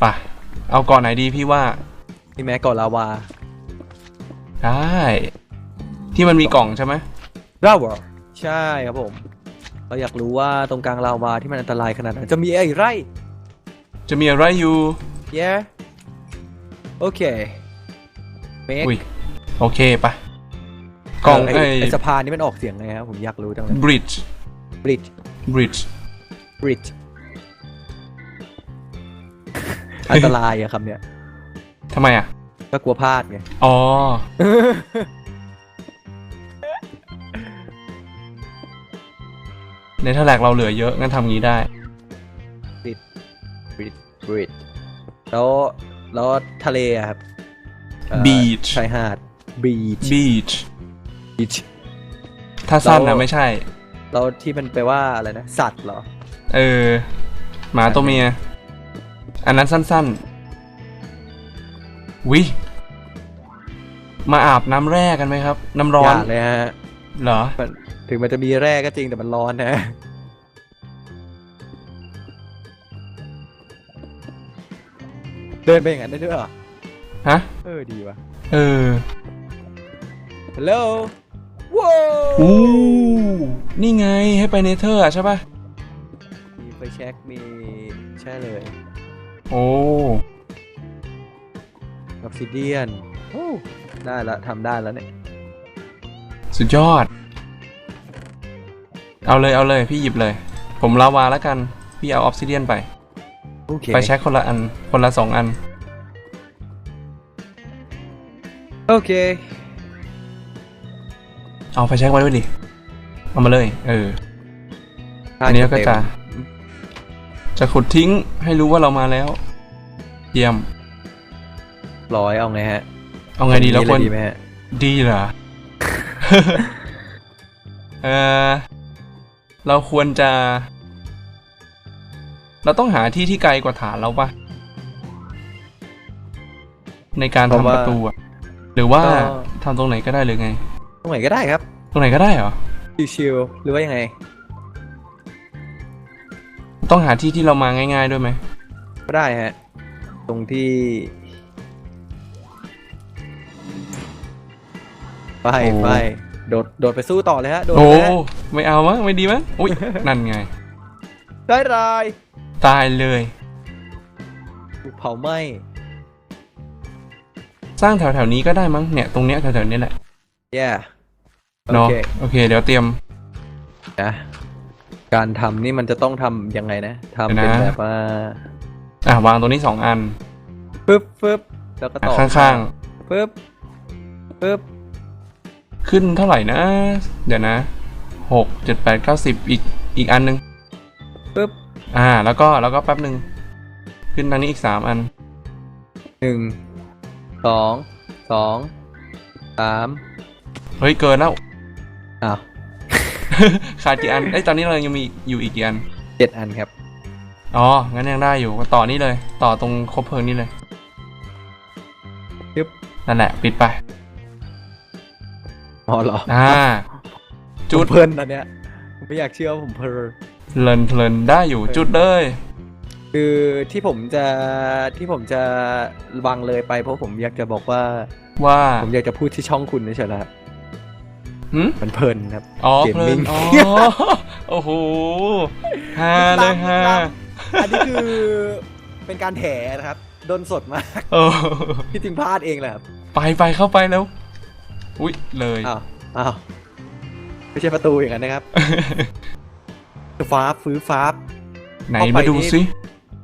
ไปะเอาก่อนไหนดีพี่ว่า พี่แม็กก่อนลาวาได้ ที่มันมีกล่องใช่ไหมลาวาใช่ครับผม เราอยากรู้ว่าตรงกลางลาวาที่มันอันตรายขนาดไหนจะมีอะไรจะมีอะไรอยู่ yeah โอเคเมกอุ้ยโอเคไปะกล่องไอไอ้ไอสะพานนี้มันออกเสียงไงครับผมอยากรู้จังเลย bridge bridge bridge bridge อันตรายอะคำเนี้ยทำไมอะ ก็กลัวพลาดไง อ๋อ ในทแลกเราเหลือเยอะงั้นทำงี้ได้ bridge bridge แล้วแล้วทะเลอะครับเอ่อ Beach ชายหาด beach beach beach ถ้าสั้นเรานะไม่ใช่ แล้วที่มันแปลว่าอะไรนะ สัตว์เหรอ เออ หมาตัวเมีย อันนั้นสั้นๆ วิ มาอาบน้ำแร่กันไหมครับ น้ำร้ออนย่าเลยฮะเหรอ มันถึงมันจะมีแร่ก็จริงแต่มันร้อนนะ เดินไปอย่างนั้นได้ด้วยเหรอ ฮะ เออ ดีว่ะ เออ ฮัลโหลว้าวอู้ นี่ไงให้ไปเนเธอร์อะใช่ป่ะ มีไฟแช็กมีใช่เลย โอ้ออกซิเดียนโอ้ได้ละทำได้แล้วเนี่ย สุดยอด เอาเลยเอาเลยพี่หยิบเลย ผมลาวาแล้วกัน พี่เอาออฟซิเดียนไป โอเค ไปแช็คคนละอัน คนละสองอัน โอเค เอาไปแช็คไว้ด้วยดิ เอามาเลย เออ อันนี้เราก็จะ จะขุดทิ้งให้รู้ว่าเรามาแล้ว เยี่ยม ร้อยเอาไงฮะ เอาไงดีแล้วควรดีไหมฮะดีเหรอ เออเราควรจะ เราต้องหาที่ที่ไกลกว่าฐานเราปะในการเพราะทำว่าประตูอะหรือว่าก็ทำตรงไหนก็ได้หรือไง ตรงไหนก็ได้ครับ ตรงไหนก็ได้เหรอชิวๆหรือว่ายังไง ต้องหาที่ที่เรามาง่าย ๆด้วยไหมก็ได้ฮะ ตรงที่ไปไปโดดโดดไปสู้ต่อเลยฮะ โดดโอ้เลยฮะไม่เอามั้งไม่ดีมั้งอุ้ย นั่นไง ได้รายตายเลย ถูกเผาไหม้สร้างแถวๆนี้ก็ได้มั้งเนี่ยตรงเนี้ยแถวๆนี้แหละแย่โอเนาะเคโอเค เดี๋ยวเตรียมนะ การทำนี่มันจะต้องทำยังไงนะทำเดี๋เป็ยนวนะแบบว่าอะวางตรงนี้สองอันปึ๊บปึ๊บแล้วก็อะต่อข้างปึ๊บปึ๊บๆขึ้นเท่าไหร่นะ เดี๋ยวนะหกเจ็ดแปดเก้าสิบอีกอีกอันหนึงปึ๊บอ่า แล้วก็แล้วก็แป๊บหนึ่งขึ้นทางนี้อีกสามอันหนึ่งสองสองสามเฮ้ย เกินแล้วอ้าว ขาดกี่อันเอ้ยตอนนี้เรายังมีอยู่อีกกี่อัน เจ็ดอันครับ อ๋อ งั้นยังได้อยู่ก็ต่อนี่เลย ต่อตรงคบเพลิงนี่เลยปึ๊บนั่นแหละ ปิดไป อ๋อเหรออ่า จุดผมเพลินตอนเนี้ยผมไม่อยากเชื่อว่าผมเพลิน เพลินเพลินได้อยู่จุดเลย คือที่ผมจะที่ผมจะวางเลยไปเพราะผมอยากจะบอกว่า ว่า ผมอยากจะพูดที่ช่องคุณเฉยๆนะครับ หืมมันเพลินครับอ๋อเกมเพลิมิ่นงอ๋อโอ้โหฮาเลยฮาอันนี้คือเป็นการแถนะครับโดนสดมากโอ้ที่จริงพลาดเองแหละครับไปไปเข้าไปแล้ว อุ้ยเลย อ้าวอ้าวไม่ใช่ประตูอย่างนั้นนะครับฟ้าบฟื้อฟ้าบ ไหนเข้าไปมาดูนี่สิ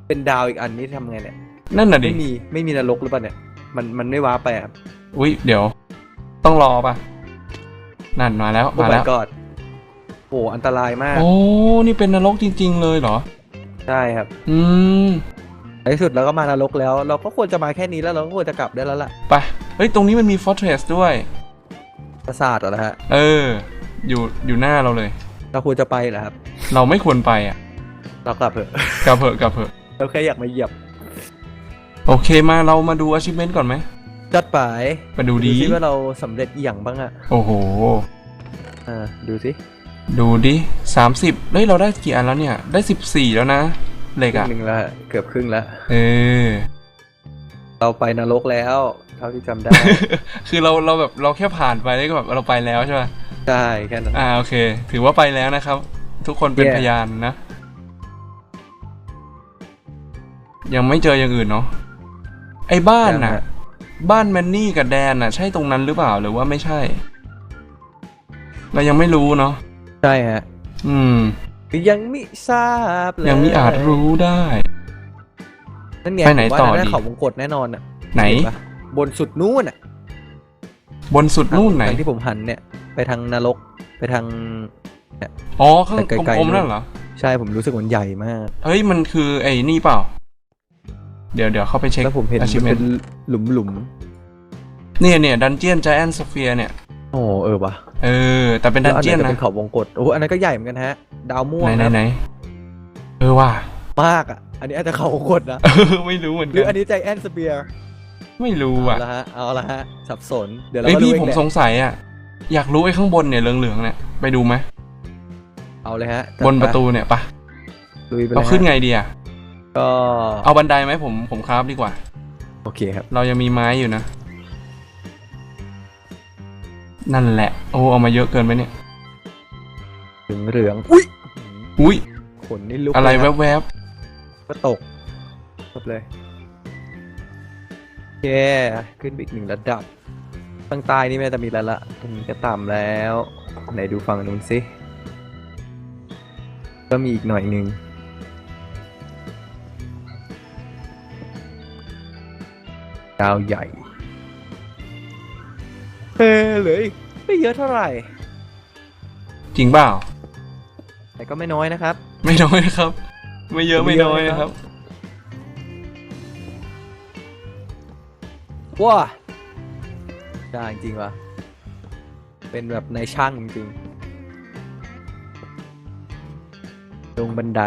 เป็นดาวอีกอันนี้ทำไงเนี่ยนั่นน่ะดิไม่มีไม่มีนรกหรือเปล่าเนี่ยมันมันไม่ว้าร์ปไปอะครับอุ้ยเดี๋ยว ต้องรอป่ะ นั่นมาแล้วโอ้มา my แล้ว god โอ้อันตรายมาก โอ้ นี่เป็นนรกจริง ๆ เลยเหรอ ใช่ครับ อืมในที่สุดเราก็มานรกแล้ว เราก็ควรจะมาแค่นี้แล้วเราก็ควรจะกลับได้แล้วล่ะ ไป เฮ้ย ตรงนี้มันมี fortress ด้วย ประสาทเหรอฮะ เออ อยู่ อยู่หน้าเราเลย เราควรจะไปเหรอครับ เราไม่ควรไปอะ เรากลับเถอะ กลับเถอะ กลับเถอะ เราแค่อยากมาเหยียบ โอเค มาเรามาดู achievement ก่อนไหม จัดไปไปดูดีซิว่าเราสำเร็จอหย่างบ้างอะโอ้โห อ่า ดูสิ ดูดิสามสิบเฮ้ย เราได้กี่อันแล้วเนี่ย ได้สิบสี่แล้วนะเหล็กครึ่อะงหนึ่งแล้วฮะเกือบครึ่งแล้วเออ เราไปนรกแล้ว เท่าที่จำได้ คือเราเราแบบเราแค่ผ่านไปแล้วก็แบบเราไปแล้วใช่ป่ะใช่แค่นั้น อ่า โอเค ถือว่าไปแล้วนะครับ ทุกคนเป็น Yeah พยานนะ ยังไม่เจออย่างอื่นเนาะ ไอ้บ้านน่ะยังฮะ บ้านแมนนี่กับแดนน่ะ ใช่ตรงนั้นหรือเปล่าหรือว่าไม่ใช่ เรายังไม่รู้เนาะใช่ฮะอืมยังไม่ทราบเลยยังไม่อาจรู้ได้ นั่นไงไปไหนผมว่าต่อนั่นดีเขาวงกตแน่นอนอะไหน เปะบนสุดนู้นอะบนสุดนู่นไหน ทางที่ผมหันเนี่ย ไปทางนรกไปทาง อ๋อข้างไกลๆกลมๆนู่น นั่นเหรอ ใช่ผมรู้สึกมันใหญ่มาก เฮ้ยมันคือไอ้นี่เปล่า เดี๋ยวเดี๋ยวเข้าไปเช็คแล้วผมเห็นมัน achievement เป็นหลุมหลุมเนี่ยเนี่ยดันเจียน g จแอนสเฟียเนี่ยๆโอ้เออว่ะเออ แต่เป็นดัแล้วนอันเจีไหยนนจะนะเป็นเขาวงกตโอ้อันนั้นก็ใหญ่เหมือนกันฮะ ดาวม่วงไหนไหนนะไหนเออว่ะมากอะ อันนี้อาจจะเขาวงกตนะเออไม่รู้เหมือนหรือกัอันนนี้ใจแอนสเปียร์ไม่รู้เอาอะละฮะเอาละฮะสับสนเดี๋ยวเราเอ้ยก็พี่รู้เอผมงแหละสงสัยอะอยากรู้ไอ้ข้างบนเนี่ยเหลืองๆเนี่ยไปดูไหมเอาเลยฮะจัดบนประไตูเนี่ยปะลุยไปเลยเราฮะขึ้นไงดีอะ ก็เอาบันไดไหมผมผมคราฟดีกว่า โอเคครับ เรายังมีไม้อยู่นะ นั่นแหละ โอ้เอามาเยอะเกินไหมเนี่ย ถึงเหลือง อุ้ยอุ้ยขนนี่ลุกอะไรเลยคบแวบก็ตกจบเลยโอเคขึ้นไปอีกหนึ่งระดับทางใต้นี่ไม่น่าจะมีแล้วละตรงนี้ก็ต่ำแล้ว ไหนดูฝั่งนู้นสิ ก็มีอีกหน่อยหนึ่ง ดาวใหญ่ เออเหลืออีกไม่เยอะเท่าไหร่ๆจริงเปล่า แต่ก็ไม่น้อยนะครับ ไม่น้อยนะครับ ไม่เยอะไม่ไม่เยอะน้อยนะนะคครัรับบว้าได้จริงๆว่ะ เป็นแบบในช่างจริงๆลงบันได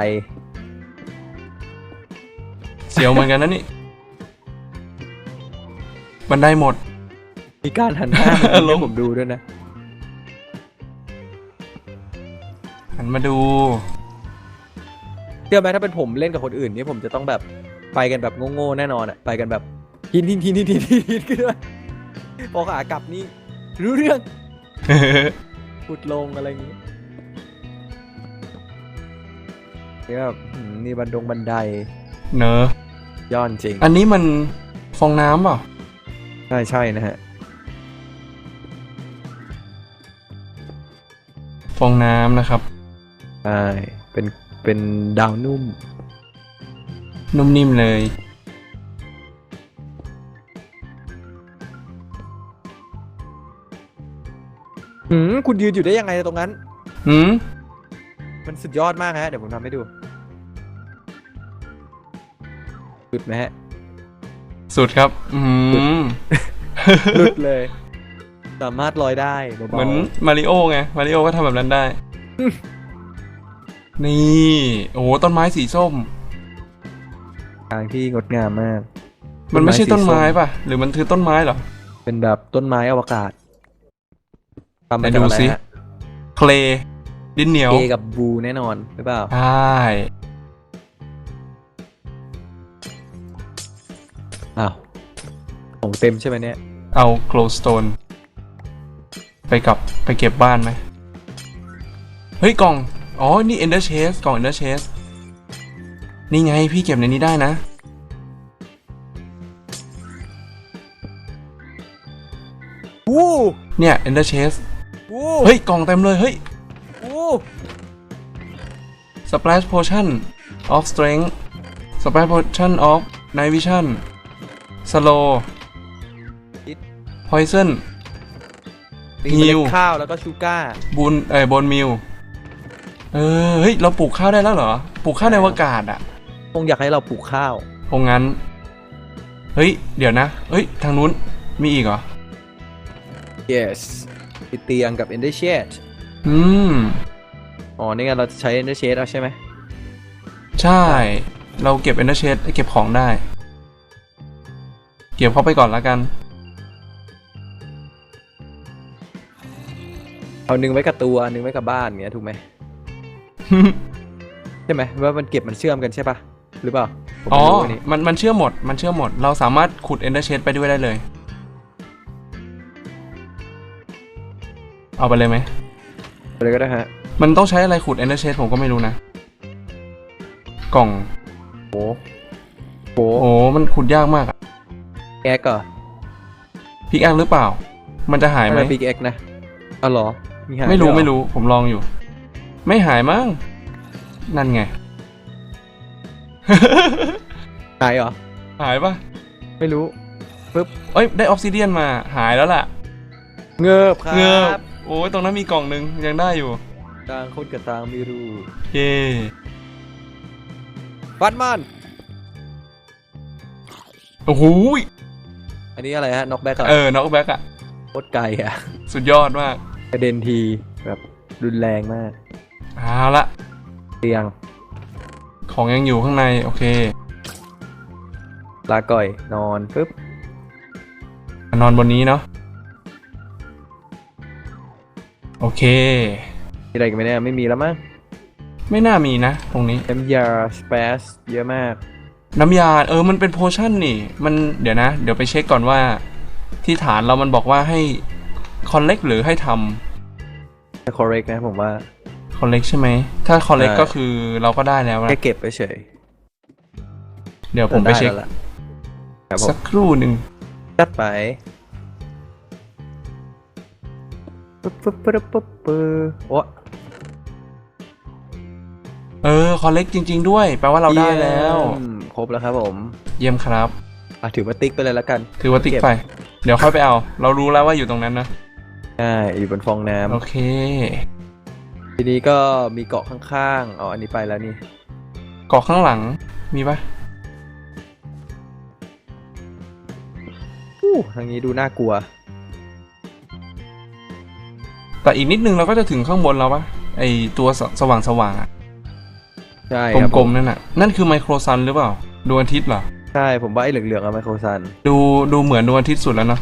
เสียวเหมือนกันนะนี่ บันไดหมด มีการหันหน้ามาลให้งผมดูด้วยนะ หันมาดูเชื่อไหมถ้าเป็นผมเล่นกับคนอื่นนี่ผมจะต้องแบบไปกันแบบโง่ๆแน่นอนอะไปกันแบบหินหินหินหินหินหินหินขึ้นมาพอขากลับนี่รู้เรื่องขุดลงอะไรอย่างงี้นี่แบบอืมนี่บันดงบันไดเนอะ ย่อนจริง อันนี้มันฟองน้ำเปล่า ใช่ใช่นะฮะ ฟองน้ำนะครับ ใช่ เป็น เป็นดาวนุ่ม นุ่มนิ่มเลย หืม คุณยืนอยู่ได้ยังไงตรงนั้น หืม มันสุดยอดมากฮะ เดี๋ยวผมทำให้ดูหลุดไหมฮะ สุดครับอืมหลุดเลย สามารถลอยได้เบาๆเหมือนมาริโอไงมาริโอก็ทำแบบนั้นได้ นี่โอ้โหต้นไม้สีส้ม ทางที่งดงามมาก มันไม่ใช่ต้นไม้สีส้ป่ะ หรือมันคือต้นไม้เหรอ เป็นแบบต้นไม้อวกาศทำมาไหนจากดูอะไรสิฮะเคลดินเหนียวเอกับบูแน่นอนหรือเปล่า ใช่ ของเต็มใช่ไหมเนี่ย เอาโกลสโตนไปกลับไปเก็บบ้านไหม เฮ้ยกล่อง อ๋อ นี่ Ender Chest กล่อง Ender Chest นี่ไงพี่เก็บในนี้ได้นะ วู้เนี่ย Ender Chest วู้เฮ้ยกล่องเต็มเลย เฮ้ย วู้ Splash Potion of Strength Splash Potion of Night Vision Slow Poison มีเมล็ฮิวดข้าวแล้วก็ชูก้าบุญเอ้ยบนมิลเออเฮ้ยเราปลูกข้าวได้แล้วเหรอปลูกข้าวในอวกาศอะคงอยากให้เราปลูกข้าวคงงั้น เฮ้ย เดี๋ยวนะ เฮ้ย ทางนู้นมีอีกเหรอ yes มีเตียงกับ ender shade อืม อ๋อ นี่ไงเราจะใช้ ender shade เอาใช่ไหม ใช่ เราเก็บ Ender Chest เก็บของได้ เก็บเข้าไปก่อนแล้วกัน เอาหนึ่งไว้กับตัวอันหนึงไว้กับบ้านเงี้ยถูกไหมใช่ไหมว่ามันเก็บมันเชื่อมกันใช่ปะหรือเปล่าผมอ๋อ ไม่รู้อันนี้มันมันเชื่อมหมด มันเชื่อมหมด เราสามารถขุด Ender Chest ไปด้วยได้เลย เอาไปเลยไหม อะไรก็ได้ฮะมันต้องใช้อะไรขุด Ender Chest ผมก็ไม่รู้นะ กล่อง โอ้โหโอ้มันขุดยากมากอะแอ็กเหรอพิกแอคหรือเปล่า มันจะหายไหมบิ๊กเอ็กนะอ๋อเหรอมี หายไม่รู้ด้วยเหอไม่รู้ผมลองอยู่ ไม่หายมั้งนั่นไง หายเหรอ หายปะไม่รู้ เอ้ยได้ออฟซิเดียนมาหายแล้วล่ะ เงิบครับเงือบโอ้ยตรงนั้นมีกล่องหนึงยังได้อยู่ ต่างคนกับต่างไม่รู้เย่ฟันมัน โอ้โหยอันนี้อะไรฮะ น็อกแบ็กเหรเอออน็อกแบ็กอะโคตรไกลอะสุดยอดมาก กระเด็นทีแบบรุนแรงมากเอาละเตียงของยังอยู่ข้างใน โอเค ลาก่อยนอนปึ๊บนอนบนนี้เนาะโอเคมีอะไรกันไหมเนี่ยไม่มีแล้วมั้งไม่น่ามีนะ ตรงนี้น้ำยาสเปซเยอะมาก น้ำยาเออมันเป็นโพชั่นนี่ มันเดี๋ยวนะ เดี๋ยวไปเช็คก่อนว่า ที่ฐานเรามันบอกว่าให้ คอลเลกหรือให้ทจะ correct นะผมว่าำคอลเลกใช่ไหม ถ้าคอลเลกใช่ก็คือเราก็ได้แล้วนะแค่เก็บไปเฉยเดี๋ยวผมไปเช็ค ด้แล้วล่ะครับผสัมกครู่หนึ่งจัดไปปึ๊บปึ๊บปึ๊บปึ๊บปึ๊บโอ้ เออคอลเลกจริง ๆ ด้วย แปลว่าเราได้แล้ว เยี่ยมครบแล้วครับผมเยี่ยมครับ อะถือว่าติ๊กไปเลยแล้วกัน ถือว่าติ๊กเก็บไป เดี๋ยวค่อยไปเอา เรารู้แล้วว่าอยู่ตรงนั้นนะ ใช่อยู่บนฟองน้โอเคำทีนี้ก็มีเกาะข้างๆอ๋ออันนี้ไปแล้วนี่ เกาะข้างหลัง มีปะอู้ทางนี้ดูน่ากลัว แต่อีกนิดนึงเราก็จะถึงข้างบนแล้วปะไอตัวสสว่างสว่างๆอะใช่กครับลมๆนั่นน่ะ นั่นคือไมโครซันหรือเปล่าดวงอาทิตย์เหรอ ใช่ ผมว่าไอ้เหลืองๆอะไมโครซัน ดูดูเหมือนดวงอาทิตย์สุดแล้วเนาะ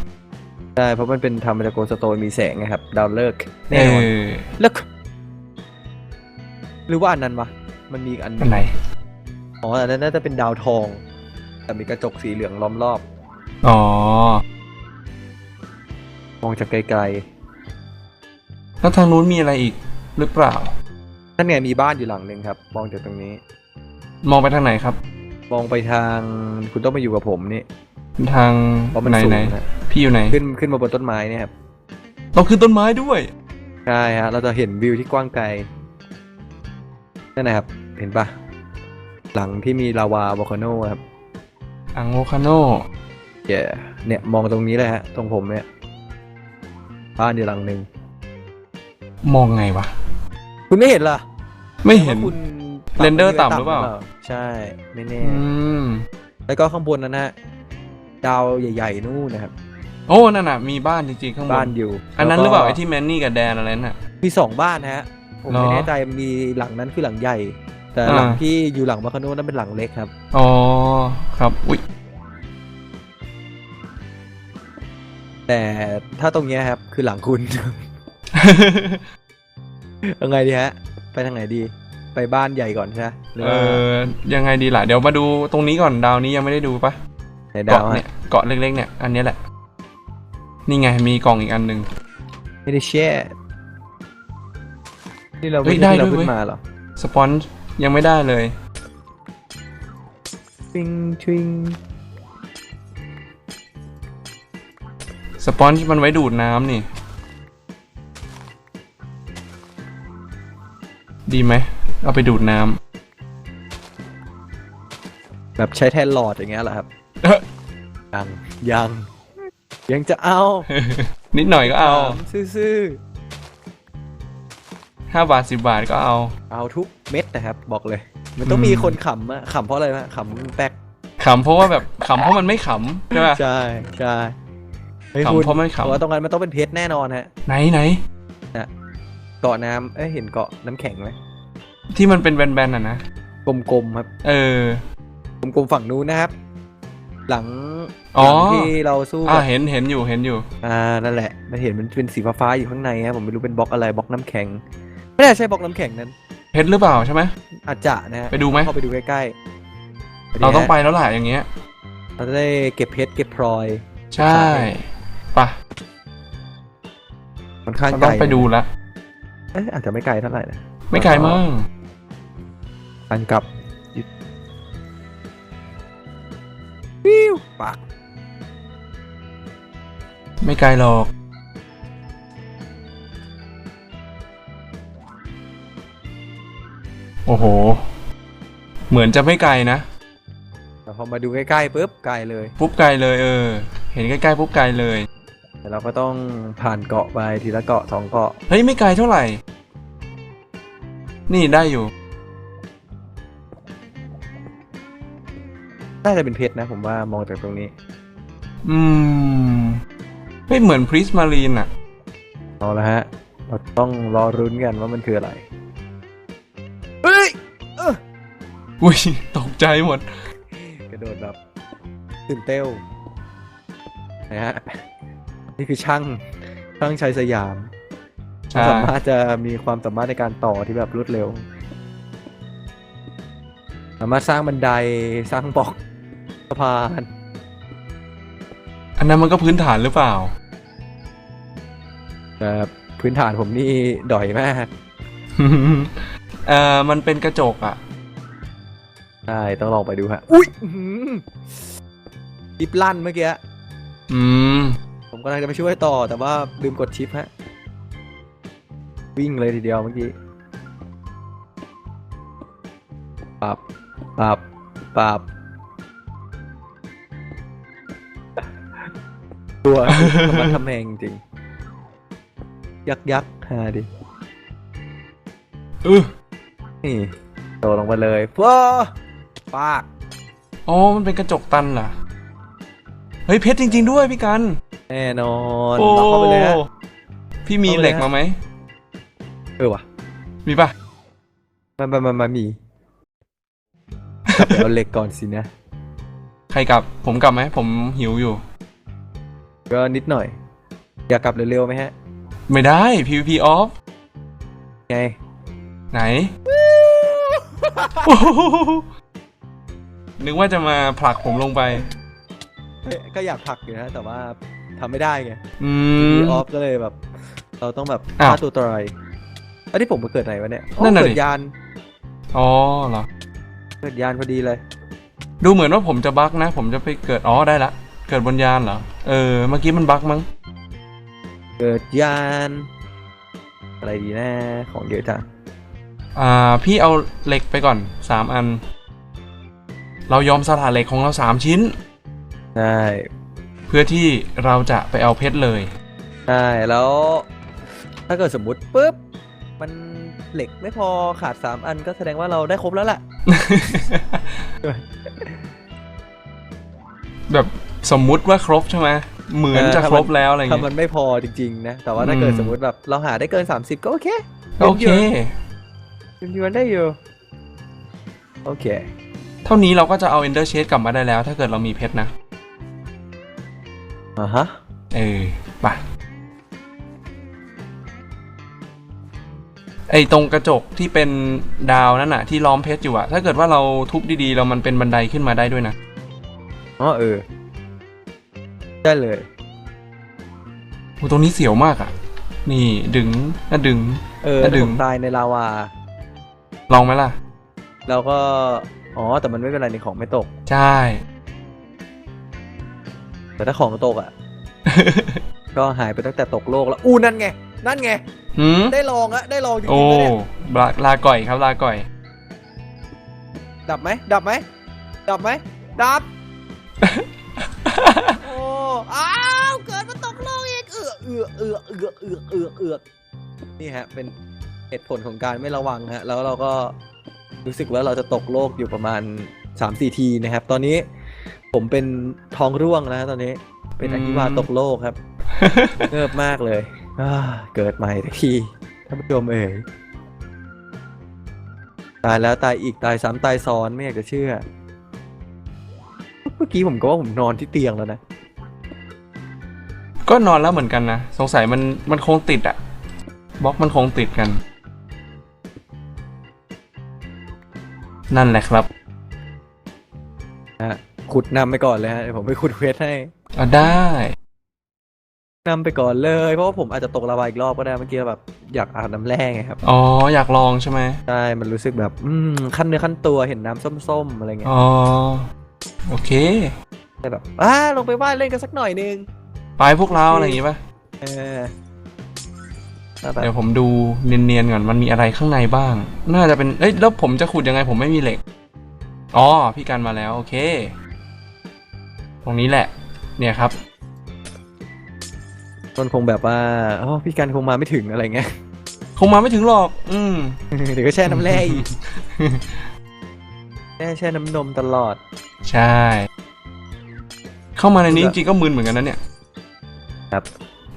ใช่เพราะมันเป็นทำมาจากโกลสโตนมีแสงไงครับ ดาวเลิกษ์เอแน่นอนอเลิกหรือว่าอันนั้นวะมันมีอีกอันหอันึ่นงไหนอ๋ออันนั้นน่าจะเป็นดาวทอง แต่มีกระจกสีเหลืองล้อมรอบ อ๋อ มองจากไกลแล้วทางนู้นมีอะไรอีกหรือเปล่าๆนั่นไงมีบ้านอยู่หลังหนึ่งครับ มองจากตรงนี้ มองไปทางไหนครับ มองไปทางคุณต้องมาอยู่กับผมนี่ ทางเพราะมันไหนสูไหนงนะ พี่อยู่ไหน ขึ้นขึ้นมาบนต้นไม้เนี่ยครับเราคือต้นไม้ด้วยใช่ฮะเราจะเห็นวิวที่กว้างไกลนั่นนะครับ เห็นปะหลังที่มีลาวาโวคาโนครับอังโวคาโนเย่เนี่ยมองตรงนี้เลยฮะ ตรงผมเนี่ยบ้านอยู่หลังหนึ่งมองไงวะ คุณไม่เห็นเหรอไม่เห็น ว่าคุณเรนเดอร์ต่ำหรือเปล่า ใช่ไม่แน่ อืม แล้วก็ข้างบนนั้นนะดาวใหญ่ ๆ นู่นนะครับ โอ้นั่นน่ะมีบ้านจริงๆข้างบบ้านนอยู่อันนั้นหแวรือก็เปล่าไอ้ที่แมนนี่กับแดนอะไรนั่นน่ะ มีสองบ้านนะฮะ ผมเหรอไม่แน่ใจมีหลังนั้นคือหลังใหญ่ แต่อ่า หลังที่อยู่หลังบาคาโนนั้นเป็นหลังเล็กครับ อ๋อครับอุ้ยแต่ถ้าตรงเนี้ยครับคือหลังคุณ ยังไงดีฮะ ไปทางไหนดี ไปบ้านใหญ่ก่อนใช่ไหมหรือเอว่าอยังไงดีล่ะเดี๋ยวมาดูตรงนี้ก่อนดาวนี้ยังไม่ได้ดูปะในดาวเกาะเนี่ฮะยเกาะเล็กๆเนี่ยอันเนี้ยแหละ นี่ไงมีกล่องอีกอันหนึ่ง ไม่ได้แช่นี่เราเฮ้ไม่ยได้ได้เราด้วยขึ้เว้ยนมาเหรอสปอนจ์ยังไม่ได้เลย ทิงทิงสปอนจ์มันไว้ดูดน้ำนี่ ดีไหม เอาไปดูดน้แบบใช้แทนหลอดอย่างเงี้ยเหรอครับำเอ้อยังยัง ยังจะเอานิดหน่อยก็เอาถมซื่อห้าบาทสิบาทก็เอาๆเอาทุกเม็ดนะครับ บอกเลย มันต้องอืมมีคนขำอะขำเพราะอะไรนะขำแป๊กขำเพราะว่าแบบขำเพราะมันไม่ขำใช่ปะใช่ใช่ฮ้ยขำคุณเพราะไม่ขำเพราะว่าตรงนั้นมันต้องเป็นเพชรแน่นอนฮะ ไหนไหนเกาะน้ำเอ้ยเห็นเกาะน้ำแข็งไหมที่มันเป็นแบนๆอะนะกลมๆครับ เออกลมๆฝั่งนู้นนะครับ หลังอ๋อ หลังที่เราสู้อ่ากับเห็นเห็นอยู่เห็นอยู่ อ่านั่นแหละมันเห็นมันเป็นสีฟ้าๆอยู่ข้างในครับผมไม่รู้เป็นบล็อกอะไรบล็อกน้ำแข็ง ไม่น่าใช่บล็อกน้ำแข็งนั้น เพชรหรือเปล่าใช่ไหม อาจจะนะฮะไปดูไหม เข้าไปดูใกล้เราต้องไปแล้วล่ะอย่างเงี้ย เราจะได้เก็บเพชรเก็บพลอย ใช่ปะค่อนข้างเราไกต้ลองไปดูละเอ๊ะอาจจะไม่ไกลเท่าไหร่นะไม่ไกลมั้งทางกลับ วิวปากไม่ไกลหรอก โอ้โห เหมือนจะไม่ไกลนะ แต่พอมาดูใกล้ๆปุ๊บไกลเลย ปุ๊บไกลเลยเออ เห็นใกล้ๆปุ๊บไกลเลย แต่เราก็ต้องผ่านเกาะไปทีละเกาะสองเกาะ เฮ้ย ไม่ไกลเท่าไหร่ นี่ได้อยู่ น่าจะเป็นเพชรนะ ผมว่ามองจากตรงนี้ อืม ไม่เหมือนพริสมารีนอะเอาละฮะ เราต้องรอรุ้นกันว่ามันคืออะไร เฮ้ยอุ้ยตกใจหมด กระโดดแบบตื่นเต้วนะฮะ นี่คือช่าง ช่างชัยสยามใช่ สามารถจะมีความสามารถในการต่อที่แบบรวดเร็ว สามารถสร้างบันไดสร้างบล็อก สะพานอันนั้นมันก็พื้นฐานหรือเปล่าแต่พื้นฐานผมนี่ด่อยมากเอ่อมันเป็นกระจกอะใช่ต้องลองไปดูฮะ อุ้ยอื้อหือดิบลั่นเมื่อกี้ อืม ผมกำลังจะไปช่วยต่อแต่ว่าลืมกดชิปฮะ วิ่งเลยทีเดียวเมื่อกี้ปับปับปับ ตัวธรรมะทำแมงจริง ยักยักหาดิเออนี่โดดลงไปเลยว้าปากอ๋อ มันเป็นกระจกตันเหรอ เฮ้ยเพชรจริง ๆ ด้วยพี่กัน แน่นอนโอ้เราเข้าไปเลยฮะพี่มีเข้าไปเลยเหล็กฮะมาไหม เออว่ะมีปะมามามามามีกลับไปเอาเหล็กก่อนสินะ ใครกลับ ผมกลับไหม ผมหิวอยู่ ก็นิดหน่อย อยากกลับเร็วๆไหมฮะ ไม่ได้ PVP off ไง ไหนนึกว่าจะมาผลักผมลงไปเฮ้ยก็อยากผลักอยู่นะ แต่ว่าทำไม่ได้ไงอืมมีออฟก็เลยแบบ เราต้องแบบอ้าวฆ่าตัวตายอันนี้ผมมาเกิดไหนวะเนี่ยอ๋อนั่นน่ะดิ เกิดยานอ๋อเหรอ เกิดยานพอดีเลย ดูเหมือนว่าผมจะบั๊กนะ ผมจะไปเกิด อ๋อ ได้ละ เกิดบนยานเหรอ เออ เมื่อกี้มันบั๊กมั้ง เกิดยาน อะไรดีนะของเยอะจังอ่า พี่เอาเหล็กไปก่อนสามอัน เรายอมสละเหล็กของเราสามชิ้น ใช่ เพื่อที่เราจะไปเอาเพชรเลย ใช่ แล้ว ถ้าเกิดสมมุติปุ๊บ มันเหล็กไม่พอขาดสามอันก็แสดงว่าเราได้ครบแล้วแหละแบบ สมมุติว่าครบใช่ไหมเหมือนจะครบแล้วอะไรถ้าเงี้มันยไม่พอจริงๆนะ แต่ว่าถ้าเกิดอืมสมมติแบบเราหาได้เกิน 30 ก็โอเคโอเคยังอยู่ได้อยู่โอเค เท่านี้เราก็จะเอา Ender Shade กลับมาได้แล้ว ถ้าเกิดเรามีเพชรนะอ่าฮะเออไปไอตรงกระจกที่เป็นดาวนั่นน่ะ ที่ล้อมเพชรอยู่อะถ้าเกิดว่าเราทุบดีๆแล้วมันเป็นบันไดขึ้นมาได้ด้วยนะอ๋อเออ ได้เลยโอ้ตรงนี้เสียวมากอะนี่ดึงน่าดึง เออแล้วดึถ้าง ผมตายในลาวา ลองไหมล่ะ แล้วก็ อ๋อ แต่มันไม่เป็นไรในของไม่ตก ใช่ แต่ถ้าของตกอะ ก็หายไปตั้งแต่ตกโลกแล้ว อู้นั่นไง นั่นไง หืมได้ลองอะได้ลองจริโอ้งๆแล้วเนี่ยลาลาก่อยครับลาก่อย ดับไหม ดับไหม ดับไหม ดับโอ้อ้าวเกิดมาตกโลกอีกเอือกเอือกเอือกเอือกเอือกเอือกเอือกนี่ฮะ เป็นเหตุผลของการไม่ระวังฮะ แล้วเราก็รู้สึกว่าเราจะตกโลกอยู่ประมาณ3-4ทีนะครับ ตอนนี้ผมเป็นท้องร่วงแล้วฮะตอนนี้ เป็นอหิวาตกโลกครับเงิบมากเลยอ่าเกิดใหม่ทักทีท่านผู้ชมเอ๋ยตายแล้วตายอีกตายซ้ำตายซ้อนไม่อยากจะเชื่อ เมื่อกี้ผมก็ว่าผมนอนที่เตียงแล้วนะ ก็นอนแล้วเหมือนกันนะ สงสัยมันมันคงติดอะบล็อกมันคงติดกัน นั่นแหละครับฮะขุดนำไปก่อนเลยฮะเดี๋ยวผมไปขุดเควสให้อะได้นำไปก่อนเลย เพราะว่าผมอาจจะตกลาวาอีกรอบก็ได้เมื่อกี้แบบอยากอาบน้ำแร่ไงครับอ๋ออยากลองใช่ไหมใช่มันรู้สึกแบบอืมขั้นเนื้อขั้นตัวเห็นน้ำส้มๆอะไรเงี้ยอ๋อโอเคแต่แบบอ่าลงไปว่ายเล่นกันสักหน่อยนึง ไปพวกเราอะไรอย่างงี้ป่ะเออแล้วแบบเดี๋ยวผมดูเนียนๆก่อนมันมีอะไรข้างในบ้าง น่าจะเป็นเอ้ยแล้วผมจะขุดยังไงผมไม่มีเหล็กอ๋อพี่กันมาแล้วโอเค ตรงนี้แหละ เนี่ยครับ มันคงแบบว่าอ๋อพี่กันคงมาไม่ถึงอะไรเงี้ย คงมาไม่ถึงหรอก อืม เดี๋ยวก็แช่น้ำแร่อีกแช่แช่น้ำนมตลอด ใช่ เข้ามาในนี้แบจบริงๆก็มึนเหมือนกันนะเนี่ย ครับ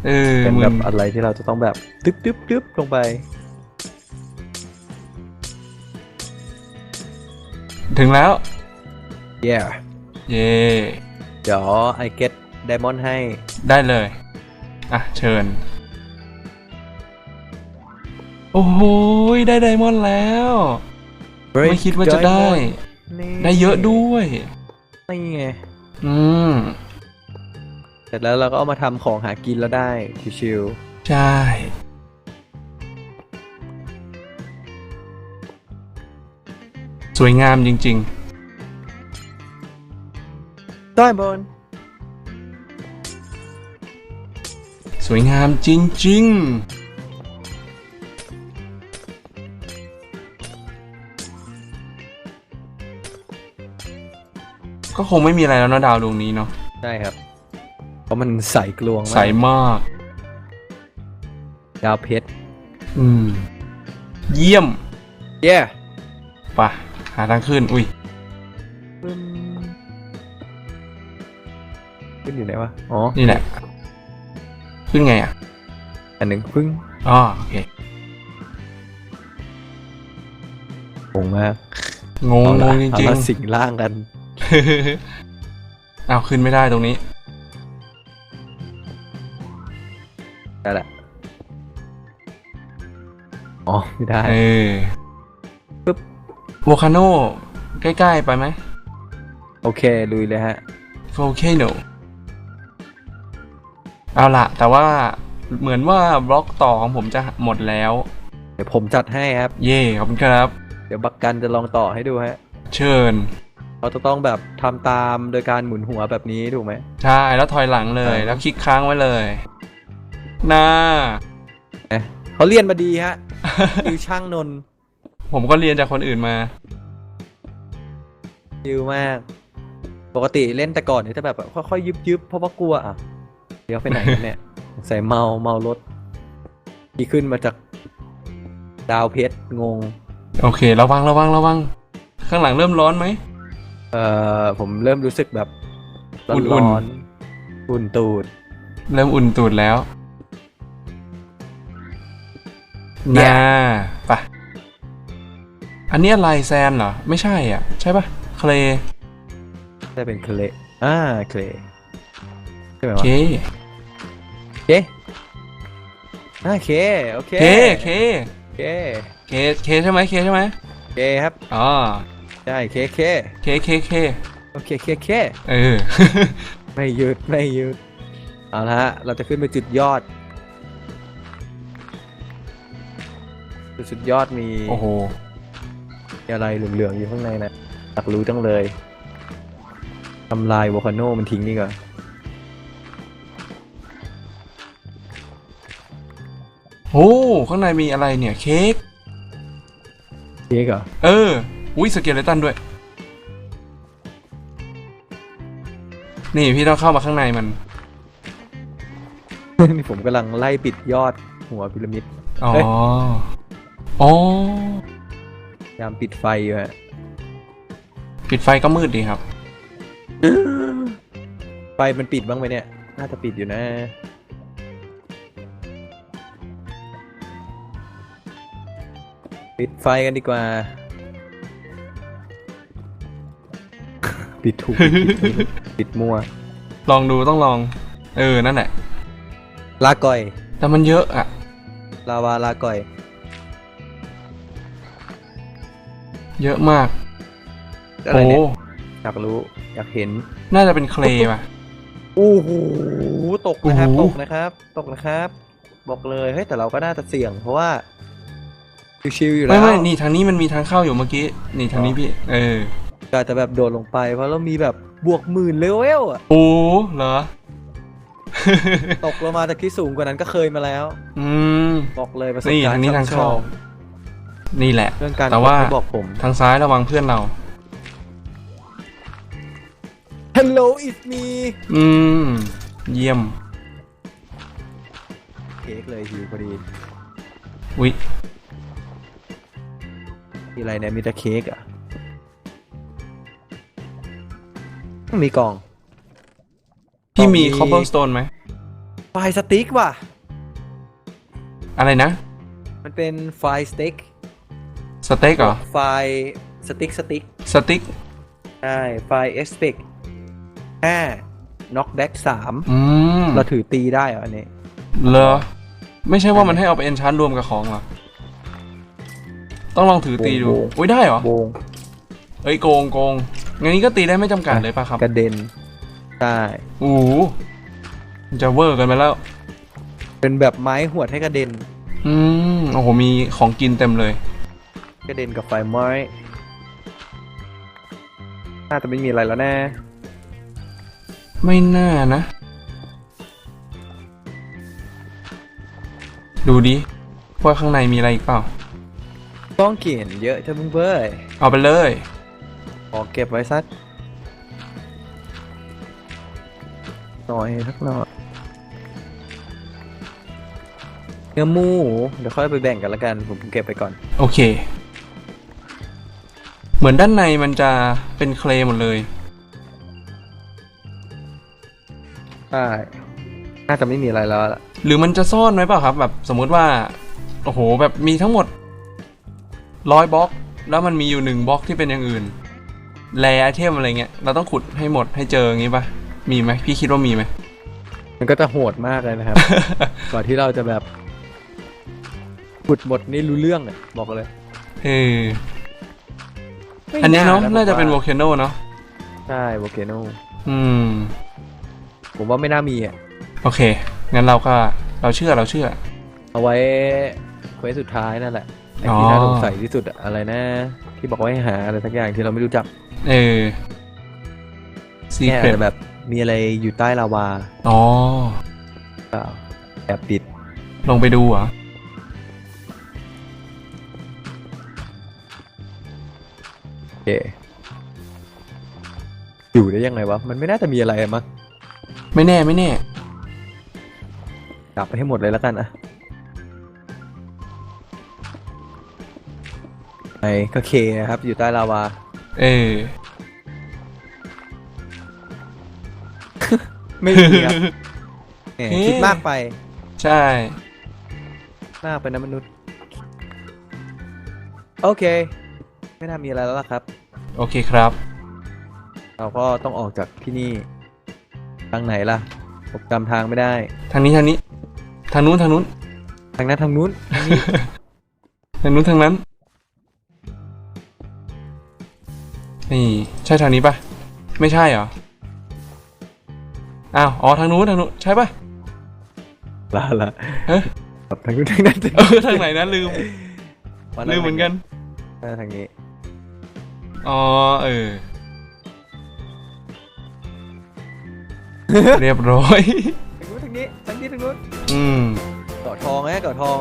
เออเป็นมึแบนบอะไรที่เราจะต้องแบบตึ๊บตึ๊บตึ๊บลงไป ถึงแล้ว yeah เย่เดี๋ยว I get diamond ให้ได้เลย อะ เชิญ โอ้โหยได้ไดมอนด์แล้ว ไม่คิดว่าจะได้นี่ได้เยอะด้วย นี่ไง อืม เสร็จแล้วเราก็เอามาทำของหากินแล้วได้ชิวใช่ สวยงามจริงๆด้อยบนๆสวยงามจริง ๆ ก็คงไม่มีอะไรแล้วนะดาวดวงนี้เนาะใช่ครับเพ ราะมันใสกลวงมากใสมาก ดาวเพชรอืม เยี่ยมเย้ป่ะหาทางขึ้น อุ้ย ขึ้นอยู่ไหนวะ อ๋อ นี่แหละ ขึ้นไงอะอันหนึ่งพึ่งอ๋อโอเค งงมากงงเอางละงจเอาริงละสิงร่างกันๆเอาขึ้นไม่ได้ตรงนี้ อ๋อไม่ได้เออปึ๊บโวคาโนใกล้ๆไปไหมโอเคลุยเลยฮะโวคาโนเอาละแต่ว่าเหมือนว่าบล็อกต่อของผมจะหมดแล้ว เดี๋ยวผมจัดให้ครับ เย่ขอบคุณครับ เดี๋ยวบักกันจะลองต่อให้ดูฮะ เชิญเราจะต้องแบบทำตามโดยการหมุนหัวแบบนี้ถูกไหมใช่แล้วถอยหลังเลยอ่าแล้วคลิกค้างไว้เลย น่าเขาเรียนมาดีฮะ ดิวช่างนนท์ผมก็เรียนจากคนอื่นมา ดิวมาก ปกติเล่นแต่ก่อนเนี่ยจะแบบค่อยๆ ยึบๆ เพราะว่ากลัวอะ เดี๋ยวไปไหนกันเนี่ยใส่เมาเมารถที่ขึ้นมาจากดาวเพชรงง โอเค ระวังระวังระวัง ข้างหลังเริ่มร้อนไหม เอ่อ ผมเริ่มรู้สึกแบบอุ่นๆ ร้อนๆอุ่นตูด เริ่มอุ่นตูดแล้ว น่าไปะอันนี้อะไรแซนเหรอ ไม่ใช่อะ ใช่ปะเคลจะเป็นเคลอ่าเคลใช่ไหมเควะเคอ่าเคโอเคเคเคเคเคเคใช่ไหมเคใช่ไหมเคครับอ๋อใช่เคเคเคเคเคโอเคเคเคเออไม่หยุดไม่หยุดเอาละฮะเราจะขึ้นไปจุดยอด จุดยอดมีโอ้โหมีอะไรเหลืองๆอยู่ข้างในนะอยากรู้จังเลยทำลายวอลคาโนมันทิ้งนี่ก่อนโอ้ข้างในมีอะไรเนี่ยเค้กเค้กเหรอเอออุ้ยสเกเลตันด้วย นี่พี่ต้องเข้ามาข้างในมัน นี่ผมกำลังไล่ปิดยอดหัวพีระมิดอ๋อเฮ้ย อ๋อพยายามปิดไฟอยู่ฮะปิดไฟก็มืดดีครับ ไฟมันปิดบ้างไหมเนี่ย น่าจะปิดอยู่นะ ปิดไฟกันดีกว่า ปิดถูกปิดผิดปิดมั่ว ลองดูต้องลอง เออ นั่นแหละ ลาก่อย แต่มันเยอะอะลาวาลาก่อย เยอะมากอะไรโอ้เนี่ยอยากรู้อยากเห็น น่าจะเป็นเคลย์ป่ะ โอ้โหตกนะครับโอ้ตโหกนะครับ ตกนะครับ บอกเลยเฮ้ยแต่เราก็น่าจะเสี่ยงเพราะว่าชิวๆอยู่แล้ไม่วไม่นี่ทางนี้มันมีทางเข้าอยู่เมื่อกี้ นี่ทางนี้พี่ เออก็อาจจะแบบโดดลงไป เพราะเรามีแบบบวกหมื่นเลเวลอะโอ้เหรอ ตกลงมาจากที่สูงกว่านั้นก็เคยมาแล้ว อืม บอกเลยประสบนี่การทางณ์นี้ทางเข้า ช่ำ นี่แหละ เรื่องการแต่ว่ากดไม่บอกผม ทางซ้ายระวังเพื่อนเรา Hello it's me อืม เยี่ยม เค้กเลยหิวพอดีอุ๊ย มีอะไรเนี่ยมีแต่เค้กอะมีกล่องพี่มีตอนนี้ cobblestone ไหม ไฟสติ๊กว่ะ อะไรนะ มันเป็นไฟสติ๊ก สเต็กเหรอ ไฟสติ๊กสติ๊กสติ๊กใช่ไฟเอ็กซ์เพกห้าน็อกแบ็กสามอืมเราถือตีได้เหรออันนี้ เหรอ ไม่ใช่ว่ามันให้เอาไปเอนชานรวมกับของเหรอ ต้องลองถือตีดูโอ้โห อุ้ยได้เหรอโบงเอ้ยโกงโกงงั้นนี้ก็ตีได้ไม่จำกัดเลยป่ะครับ กระเด็นใช่โอ้โหมันจะเวอร์กันไปแล้ว เป็นแบบไม้หวดให้กระเด็น อืม โอ้โห มีของกินเต็มเลยก ระเด็นกับไฟไม้น่าจะไม่มีอะไรแล้วแน่ ไม่น่านะ ดูดิว่าข้างในมีอะไรอีกเปล่า ต้องเขียนเยอะเธอมึงเบ้ยเอาไปเลย ขอเก็บไว้สักหน่อยสักหน่อยเนื้อหมู เดี๋ยวค่อยไปแบ่งกันละกัน ผมเก็บไปก่อน โอเค เหมือนด้านในมันจะเป็นเคลย์หมดเลย ใช่น่าจะไม่มีอะไรแล้วล่ะหรือมันจะซ่อนไว้เปล่าครับ แบบสมมุติว่า โอ้โห แบบมีทั้งหมดร้อยบล็อก แล้วมันมีอยู่หนึ่งบล็อกที่เป็นอย่างอื่น แรไอเทมอะไรเงี้ย เราต้องขุดให้หมดให้เจออย่างงี้ปะมีไหมพี่คิดว่ามีไหม มันก็จะโหดมากเลยนะครับ ก่อนที่เราจะแบบขุดหมดนี่รู้เรื่องอะบอกเลย เออ อันเนี้ยเนาะไม่น่าจะเป็นผมโวว่ล c น n o เนาะใช่โวลเคโนอืม ผมว่าไม่น่ามีอะโอเค งั้นเราก็เราเชื่อเราเชื่อ เอาไว้เควสสุดท้ายนั่นแหละไอ้อ๋อที่น่าสงสัยที่สุดอะอะไรนะ ที่บอกว่าให้หาอะไรสักอย่างที่เราไม่รู้จัก เออซีแค่เครตแบบมีอะไรอยู่ใต้ลาวาอ๋อเปล่าแอบปิดลงไปดูเหรอ เคอยู่ได้ยังไงวะ มันไม่น่าจะมีอะไรอะมั้งไม่แน่ไม่แน่กลับไปให้หมดเลยแล้วกันอะไอ้ก็เคนะครับ อยู่ใต้ลาวา เออ ไม่มีครับแหมเอ๊ะ คิดมากไปใช่ มากไปนะมนุษย์ โอเค ไม่น่ามีอะไรแล้วล่ะครับ โอเคครับ เราก็ต้องออกจากที่นี่ ทางไหนล่ะ ผมจำทางไม่ได้ ทางนี้ทางนี้ ทางนู้นทางนู้น ทางนั้นทางนู้นทางนี้ ทางนู้นทางนั้น นี่ใช่ทางนี้ปะไม่ใช่เหรอ อ้าว อ๋อ ทางนู้นทางนู้นใช่ปะลาละเอ๊ะแบบทางนู้นทางนั้นเออทางไหนนะลืม ลืมเหมือนกันเออทางนี้ อ๋อเออ เรียบร้อย ทางนู้นทางนี้ทางนี้ทางนู้นอืม เกาะทองนะเกาะทอง